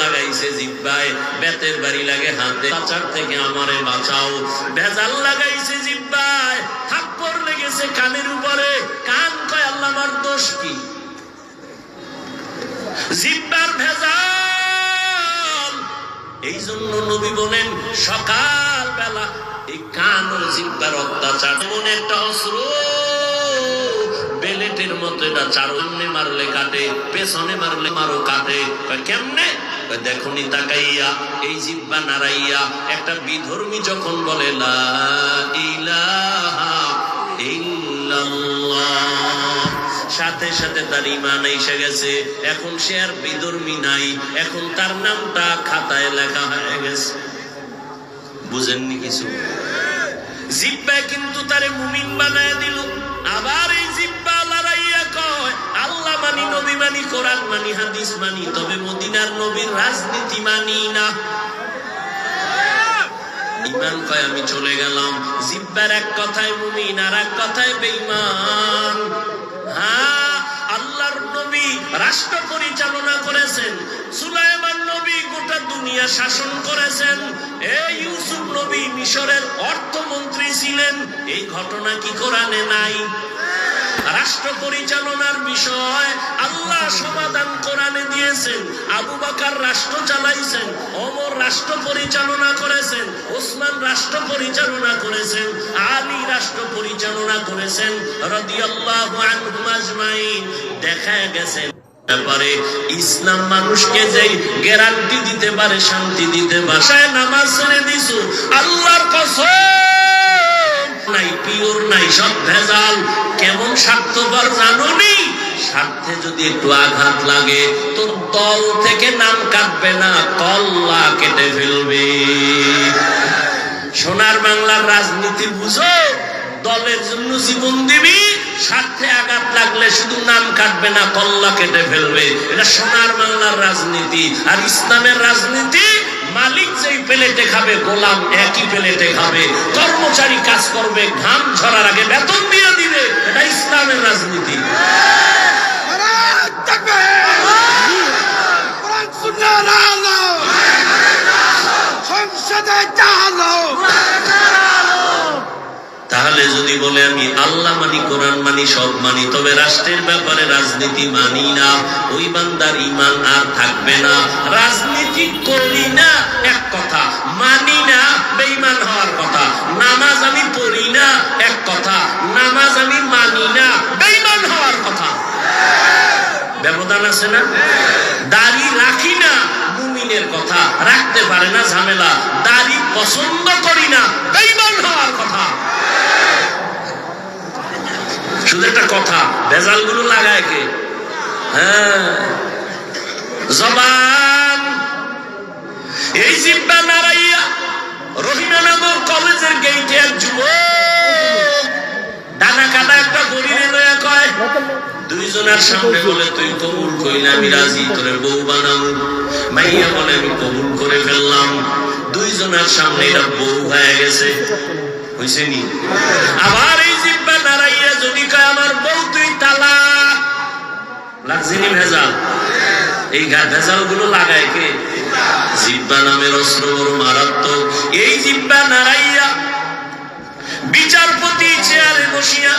লাগাইছে জিব্বায়, বেতের বাড়ি লাগে হাতে। চাচার থেকে আমারে বাঁচাও। লাগাইছে জিব্বায়, থাপ্পড় লেগেছে কানের উপরে। কান কয়, আল্লাহ, আমার দোষ কি? জিব্বার ভেজাল। এই জন্য নবী বলেন সকাল বেলা এই কান ও জিব্বার অত্যাচার এমন একটা অস্ত্র বেলেটের মতো এটা চারণে মারলে কাটে পেছনে মারলে মারো কাটে কেমনে? দেখুনি তাকাইয়া, এই জিব্বা নাড়াইয়া, একটা বিধর্মী যখন বলে, লা সাথে সাথে তার ইমান এসে গেছে। এখন সে আর বিধর্মী নাই, এখন তার নামটা খাতায় লেখা হয়ে গেছে। বুঝেননি কিছু? জিব্বা কিন্তু তারে কোরআন মানি, হাদিস মানি, তবে মদিনার নবীর রাজনীতি মানি না। ইমান কয় আমি চলে গেলাম। জিব্বার এক কথায় মুমিন, আর এক কথায় বেঈমান। হ্যাঁ আল্লাহর নবী রাষ্ট্র পরিচালনা করেছেন। সুলাইমান নবী গোটা দুনিয়া শাসন করেছেন। এই ইউসুফ নবী মিশরের অর্থমন্ত্রী ছিলেন। এই ঘটনা কি কোরআনে নাই? রাষ্ট্র পরিচালনার বিষয় আল্লাহ সমাধান কোরআনে দিয়েছেন, আবু বাকার রাষ্ট্র চালাইছেন অমর রাষ্ট্র পরিচালনা করেছেন, ওসমান রাষ্ট্র পরিচালনা করেছেন, আলী রাষ্ট্র পরিচালনা করেছেন দেখা গেছে ব্যাপারে ইসলাম মানুষকে যে গ্যারান্টি দিতে পারে, শান্তি দিতে পারে। নামাজ ছেড়ে দিছু, আল্লাহর কসম। নাই, পিওর নাই, সব ভেজাল। কেমন স্বার্থপর জানুনি? স্বার্থে যদি একটু আঘাত লাগে, তোর দল থেকে নাম কাটবে না, কল্লা কেটে ফেলবে। সোনার বাংলার রাজনীতি বুঝো, দলের জন্য জীবন দিবি, স্বার্থে আঘাত লাগলে শুধু নাম কাটবে না, কল্লা কেটে ফেলবে। এটা সোনার বাংলার রাজনীতি, আর ইসলামের রাজনীতি মালিক যেই প্লেটে খাবে, গোলাম একই প্লেটে খাবে। কর্মচারী কাজ করবে, ঘাম ঝরার আগে বেতন দিয়ে দিবে। এটা ইসলামের রাজনীতি। সংসদে চালো তাহলে যদি বলে আমি আল্লাহ মানি, কোরআন মানি, সব মানি, তবে রাষ্ট্রের ব্যাপারে রাজনীতি মানি না। ওই বান্দার ইমান আর থাকবে না। রাজনীতি করি না, এক কথা। মানি না, বেঈমান হওয়ার কথা। নামাজ আমি পড়ি না, এক কথা। নামাজ আমি মানি না, বেঈমান হওয়ার কথা। ব্যবধান আছে না? দাড়ি রাখি না, মুমিনের কথা। রাখতে পারে না ঝামেলা। দাড়ি পছন্দ করি না বেঈমান হওয়ার কথা শুধু একটা কথা ভেজালগুলো লাগায় কে? হ্যাঁ। জবান। এই জিব্বা নারাইয়া রহিমানগর কলেজের গেইটে এক যুবক একটা কয়, দুইজনের সামনে বলে তুই কবুল কইলে আমি রাজি তোরে বউ বানাবো মাইয়া বলে, আমি কবুল করে ফেললাম। দুইজনের সামনে এটা বউ হয়ে গেছে। হইছে নি? আবার এই লাগছে নি ভেজাল। এই ভেজালগুলো লাগায় কে? জিব্বা নামের অস্ত্র বড় মারাত্মক। এই জিব্বা নাড়াইয়া বিচারপতি চেয়ারে বসিয়া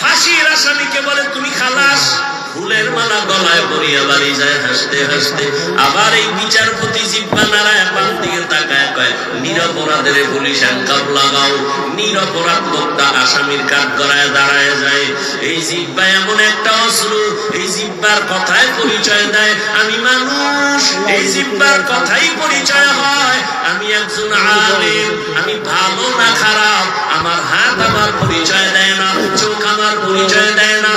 ফাঁসির আসামিকে বলে, তুমি খালাস ফুলের মালা গলায় পরিয়া বাড়ি যায় হাসতে হাসতে। আবার এই বিচারপতি জিব্বা নাড়ায় বাম দিকে তাকায় কয়, নিরপরাধের পুলিশ হ্যান্ডকাপ লাগাও। নিরপরাধ লোকটা আসামির কাঠ করায় দাঁড়ায় যায়। এই জিব্বা এমন একটা অস্ত্র এই জিব্বার কথায় পরিচয় দেয়, আমি মানুষ, এই জিব্বার কথাই পরিচয় হয়। আমি একজন আলেম, আমি ভালো না খারাপ। আমার হাত আমার পরিচয় দেয় না, চোখ আমার পরিচয় দেয় না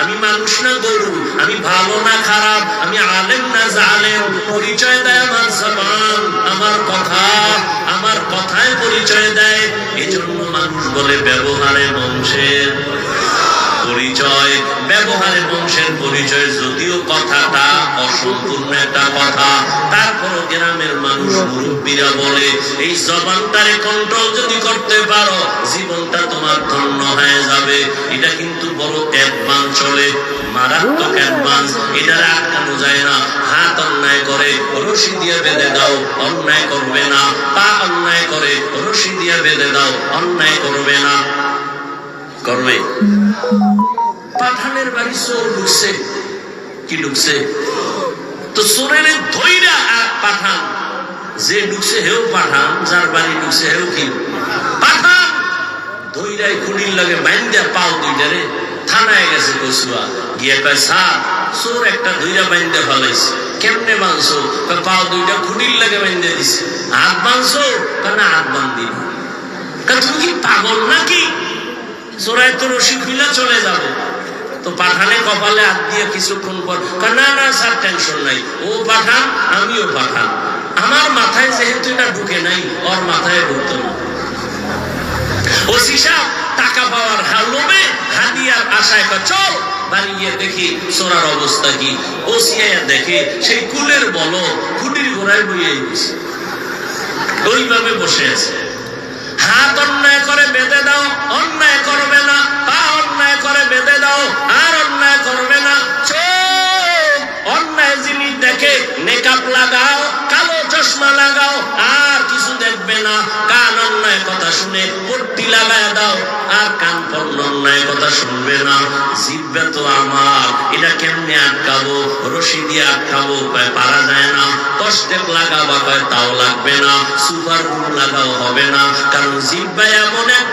আমি মানুষ না গরু, আমি ভালো না খারাপ, আমি আলেম না জালেম, পরিচয় দেয় আমার জবান, আমার কথা, আমার কথায় পরিচয় দেয়, এজন্য মানুষ বলে ব্যবহারে বংশের। পরিচয় ব্যবহারে বংশের পরিচয় যদিও কথাটা অসম্পূর্ণ একটা কথা, তারপরও গ্রামের মানুষ মুরব্বীরা বলে, এই জবানটারে কন্ট্রোল যদি করতে পারো, জীবনটা তোমার ধন্য হয়ে যাবে। এটা কিন্তু বড় অ্যাডভান্স চলে মারাত্মক অ্যাডভান্স। এটার আটকানো যায় না। হাত অন্যায় করে, রশি দিয়ে বেঁধে দাও, অন্যায় করবে না। পা অন্যায় করে, রশি দিয়ে বেঁধে দাও, অন্যায় করবে না। করবে। পাঠানের বাড়ি চোর ঢুকছে। কি ঢুকছে? তো চোরের ধৈরা পাঠান। যে ঢুকছে হেও পাঠান, যার বাড়ি ঢুকছে হেও কি? পাঠান! ধৈরাই খুঁড়ির লাগে বাইন্দা পাও দুইটারে। থানায় গেছে কসুয়া। গিয়ে কয়, স্যার, চোর একটা ধৈরা বাইন্দা ফলাইছে। কেমনে বাঁধছো পাও দুইটা খুঁড়ির লাগে বাইন্দা দিছে। হাত বাঁধছো না, হাত বান্ধি তুমি কি পাগল নাকি? চোরাই তো রশি খুলে চলে যাবে। তো পাঠানে কপালে হাত দিয়ে কিছুক্ষণ পর না না, স্যার, টেনশন নাই। ও পাঠান, আমিও পাঠান। আমার মাথায় যেহেতু এটা ঢুকে নাই, ওর মাথায় ঢুকতো না। ওসি সাহেব টাকা পাওয়ার হালোবে হাদিয়ার আশায় কয়, চল বাড়ি দেখি সোরার অবস্থা কি। ওসিয়া দেখে সেই কুলের বল খুঁটির গোড়ায় বইয়ে গেছে। ওইভাবে বসে আছে। হাত অন্যায় করে বেঁধে দাও অন্যায় করবে না। পা অন্যায় করে বেঁধে দাও আর অন্যায় করবে না। চোখ অন্যায় জিনিস দেখে মেকআপ লাগাও কালো চশমা লাগাও আর কিছু দেখবে না। কান অন্যায় কথা শুনে কথা শুনবে না, জিব্বা তো আমার। এটা কেমনে আটকাবো? রশি দিয়ে আটকাবো, কয় পারা যায় না। কষ্টের লাগাবা তাও লাগবে না। সুপার রুম লাগাও হবে না। কারণ জিব্বা এমন এক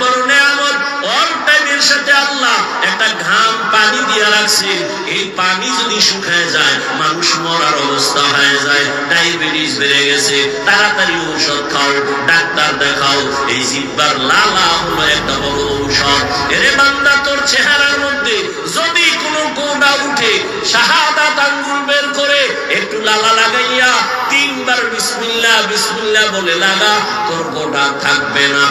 সাথে আল্লাহ একটা ঘাম পানি দিয়ে রাখছে, এই পানি যদি শুকায় যায়, মানুষ মরার অবস্থা হয়ে যায়, ডায়াবেটিস বেড়ে গেছে, তাড়াতাড়ি ঔষধ খাও, ডাক্তার দেখাও, এই জিব্বার লালা হলো একটা বড় ঔষধ। এরে বান্দা, তোর চেহারার মধ্যে যদি কোনো গোড়া উঠে, শাহাদাত আঙ্গুল বের করে, একটু লালা লাগাইয়া, তিনবার বিসমিল্লাহ বিসমিল্লাহ বলে লাগা তোর গোটা থাকবে না।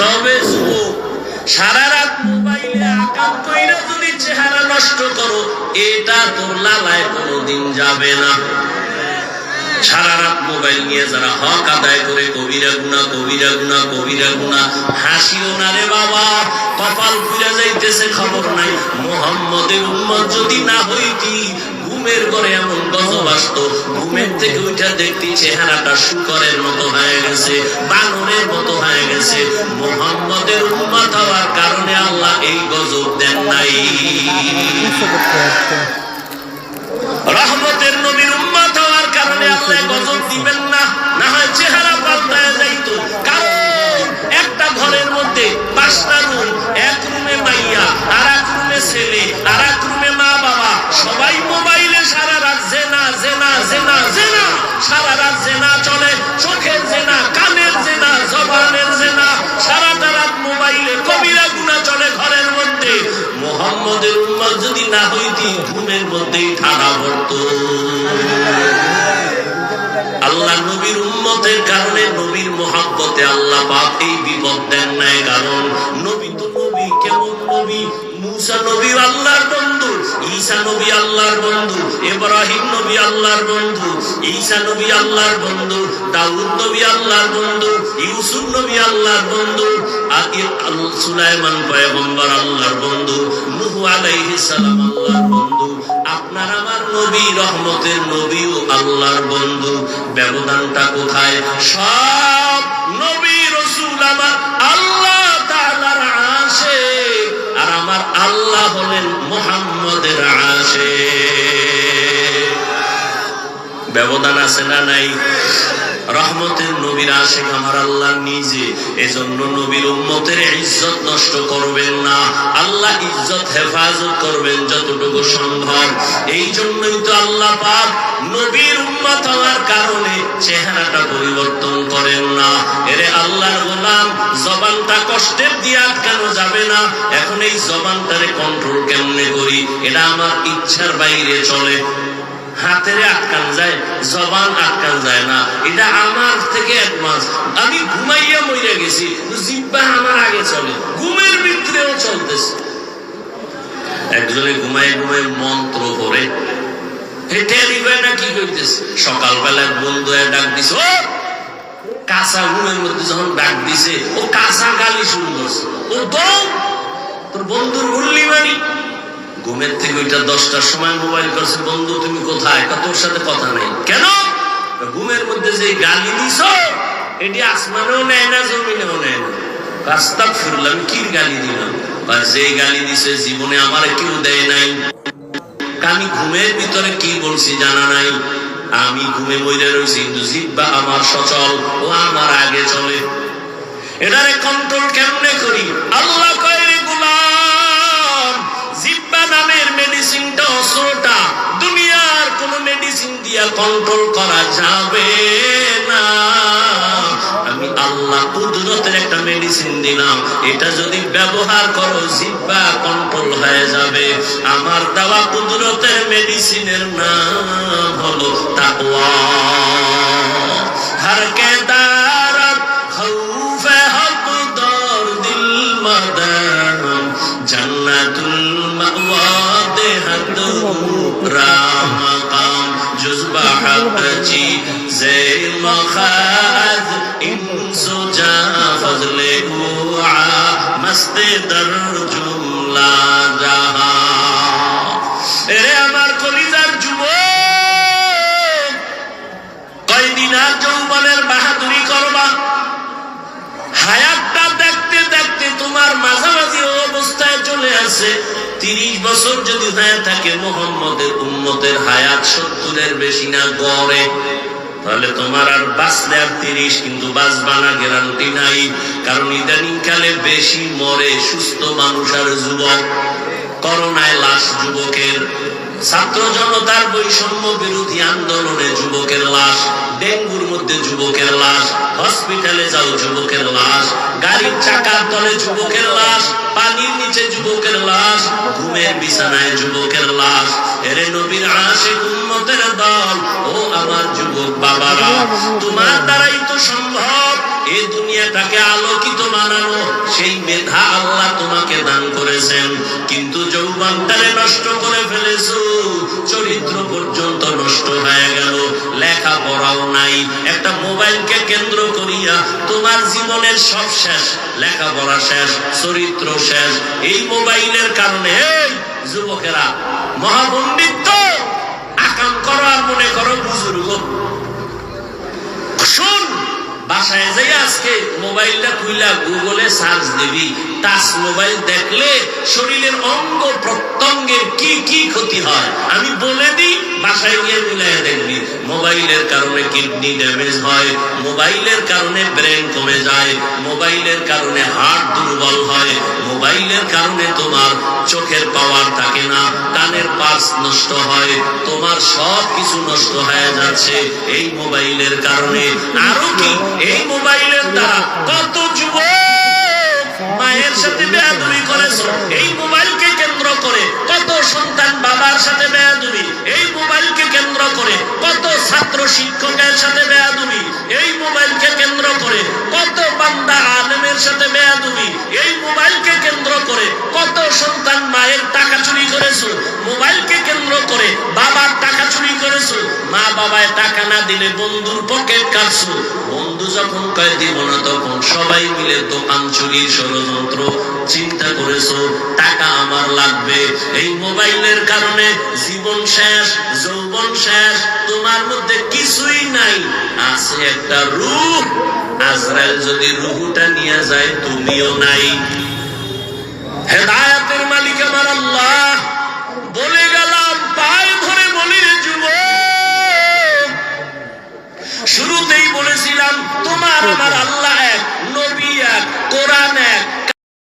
তবে যুবক সারা রাত মোবাইলে আকাম কইরা যদি চেহারা নষ্ট করো, এটা তোর লালায় কোনোদিন যাবে না। সারা রাত মোবাইল নিয়ে যারা হক আদায় করে, কবিরা গুনা কবিরা গুনা কবিরা গুনা হাসিও না রে বাবা, কপাল পুড়ে যাইতেছে, খবর নাই। মোহাম্মদের উম্মত যদি না হইতি ঘুমের ঘরে এমন গজব আসতো। ঘুমের থেকে উঠে দেখতি চেহারাটা শুকরের মতো হয়ে গেছে, বানরের মতো হয়ে গেছে। মোহাম্মদের উম্মত হওয়ার কারণে আল্লাহ এই গজব দেন নাই। রহমতের নবীর উম্মত হওয়ার কারণে আল্লাহ গজব দিবেন না না হয় চেহারা পাল্টায় যাইতো। কারণ একটা ঘরের মধ্যে পাঁচটা রুম, এক রুমে মাইয়া আর এক রুমে ছেলে আর এক রুমে মা বাবা সবাই না হইতি ঘুমের মধ্যেই ঠাড়া পড়তো। আল্লাহ নবীর উম্মতের কারণে নবীর মহাব্বতে আল্লাহ পাক এই বিপদ দেন নাই, কারণ ঈসা নবী আল্লাহর বন্ধু, ইব্রাহিম নবী আল্লাহর বন্ধু, ঈসা নবী আল্লাহর বন্ধু, দাউদ নবী আল্লাহর বন্ধু, ইউসুফ নবী আল্লাহর বন্ধু সুলাইমান পয়গম্বর আল্লাহর বন্ধু, নূহ আলাইহিস সালাম আল্লাহর বন্ধু, আপনার আমার নবী, রহমতের নবীও আল্লাহর বন্ধু। ব্যবধানটা কোথায়? সব ব্যবধান আছে না নাই? রহমতের নবীর আশেক আমার আল্লাহ নিজে। এজন্য নবীর উম্মতের ইজ্জত নষ্ট করবেন না। আল্লাহ ইজ্জত হেফাজত করবেন যতটুকু সম্ভব। এই জন্যই তো আল্লাহ পাক নবীর উম্মত হওয়ার কারণে চেহারাটা পরিবর্তন করেন না। এরে আল্লাহর গোলাম, জবানটা কষ্টের দিয়ে আটকানো যাবে না। এখন এই জবানটারে কন্ট্রোল কেমনে করি? এটা আমার ইচ্ছার বাইরে চলে। হাতের আটকান যায়, জবান আটকান যায় না। এটা আমার থেকে অ্যাডভান্স। আমি ঘুমাইয়া মইরা গেছি জিব্বা আমার আগে চলে। ঘুমের ভিতরেও চলতেছে। একজনে ঘুমায় ঘুমায় মন্ত্র করে হেঁটে দিবে না কি করতেছে? সকালবেলা বন্ধু ডাক দিছে, ও, কাঁচা ঘুমের মধ্যে যখন ডাক দিছে, ও কাঁচা গালি শুরু করছে ও দম তোর বন্ধুর উল্লি মারি ঘুমের থেকে ওইটা দশটার সময় মোবাইল করছে, বন্ধু, তুমি কোথায়? কত ওর সাথে কথা নেই। কেন? ঘুমের মধ্যে যে গালি দিছ, এটি আসমানেও নেয় না, জমিনেও নেয় না। রাস্তা ফিরলাম কি গালি দিলাম? আর যে গালি দিছে, জীবনে আমার কেউ দেয় নাই। আমি ঘুমের ভিতরে কি বলছি জানা নাই? আমি ঘুমে মইরে রয়েছি কিন্তু জিব্বা আমার সচল, ও আমার আগে চলে। এটারে কন্ট্রোল কেমনে করি? আল্লাহ কয় নামের মেডিসিনটা অস্ত্রটা দুনিয়ার কোন মেডিসিন দিয়া কন্ট্রোল করা যাবে না। আমি আল্লাহ কুদরতের একটা মেডিসিন দিলাম। এটা যদি ব্যবহার করো জিব্বা কন্ট্রোল হয়ে যাবে। আমার দেওয়া কুদরতের মেডিসিনের নাম হলো তাকওয়া। হারকে দারাত খৌফে হক দর দিল মাদান। জান্নাতুল المأوى دهته رام مقام جزب حقتي زي المخاذ إن سجى فضل أوعى مست درب আসে তিরিশ বছর যদি হয়ে থাকে মোহাম্মদের উন্মতের হায়াত সত্তরের বেশি না গড়ে, তাহলে তোমার আর বাঁচলে আর তিরিশ, কিন্তু বাঁচবা না গ্যারান্টি নাই। কারণ ইদানিং কালে বেশি মরে সুস্থ মানুষ আর যুবক, করোনায় লাশ যুবকের ছাত্র জনতার বৈষম্য বিরোধী আন্দোলনে যুবকের লাশ, ডেঙ্গুর মধ্যে যুবকের লাশ, হসপিটালে যাও যুবকের লাশ, গাড়ির চাকার তলে যুবকের লাশ, পানির নিচে যুবকের লাশ, ঘুমের বিছানায় যুবকের লাশ। এরে নবীর আশে উন্মতের দল, ও আমার যুবক বাবারা, তোমার দ্বারাই তো সম্ভব। এই দুনিয়াটাকে আলোকিত বানানো, সেই মেধা আল্লাহ তোমাকে দান করেছেন। কিন্তু যৌবনটারে নষ্ট করে ফেলেছো, চরিত্র পর্যন্ত নষ্ট হয়ে গেল, লেখাপড়াও নাই। একটা মোবাইলকে কেন্দ্র করিয়া তোমার জীবনের সব শেষ, লেখাপড়া শেষ, চরিত্র শেষ। এই মোবাইলের কারণে যুবকেরা, মহাপণ্ডিত আকাম করো আর মনে করো, বুজুর্গ। বাসায় যাই আজকে মোবাইলটা খুইলা গুগলে সার্চ দিবি। টাচ মোবাইল দেখলে শরীরের অঙ্গ প্রত্যঙ্গের কি কি ক্ষতি হয়? আমি বলে দিই বাসায় গিয়ে মিলাই দেখবি। মোবাইলের কারণে কিডনি ড্যামেজ হয়, মোবাইলের কারণে ব্রেন কমে যায়, মোবাইলের কারণে হার্ট দুর্বল হয়, মোবাইলের কারণে তোমার চোখের পাওয়ার থাকে না, কানের পার্স নষ্ট হয়, তোমার সব কিছু নষ্ট হয়ে যাচ্ছে এই মোবাইলের কারণে। আরও কি? এই মোবাইলের দ্বারা কত যুবক মায়ের সাথে বেয়াদুরি করেছ? এই মোবাইলকে করে কত সন্তান বাবার সাথে বেয়াদুরি এই মোবাইলকে কেন্দ্র করে কত ছাত্র শিক্ষকের সাথে বেয়াদুরি এই মোবাইলকে কেন্দ্র করে কত বান্দা আলেমের সাথে বেয়াদুরি এই মোবাইলকে কেন্দ্র করে কত সন্তান মায়ের টাকা চুরি করেছ, মোবাইলকে কেন্দ্র করে বাবার টাকা চুরি করেছ, মা বাবায় টাকা না দিলে বন্ধুর পকেট কাটছো। বন্ধু যখন কয় দিব না তখন সবাই মিলে দোকান চুরির ষড়যন্ত্র চিন্তা করেছ, টাকা আমার লাগবে। এই মোবাইলের কারণে জীবন শেষ, যৌবন শেষ, তোমার মধ্যে কিছুই নাই। আছে একটা রূপ, আজরাইল যদি রুহুটা নিয়ে যায় তুমিও নাই। হেদায়তের মালিক আমার আল্লাহ। বলে গেলাম, পায়ে ধরে বলি যুব শুরুতেই বলেছিলাম, তোমার আমার আল্লাহ এক, নবী এক, কোরআন এক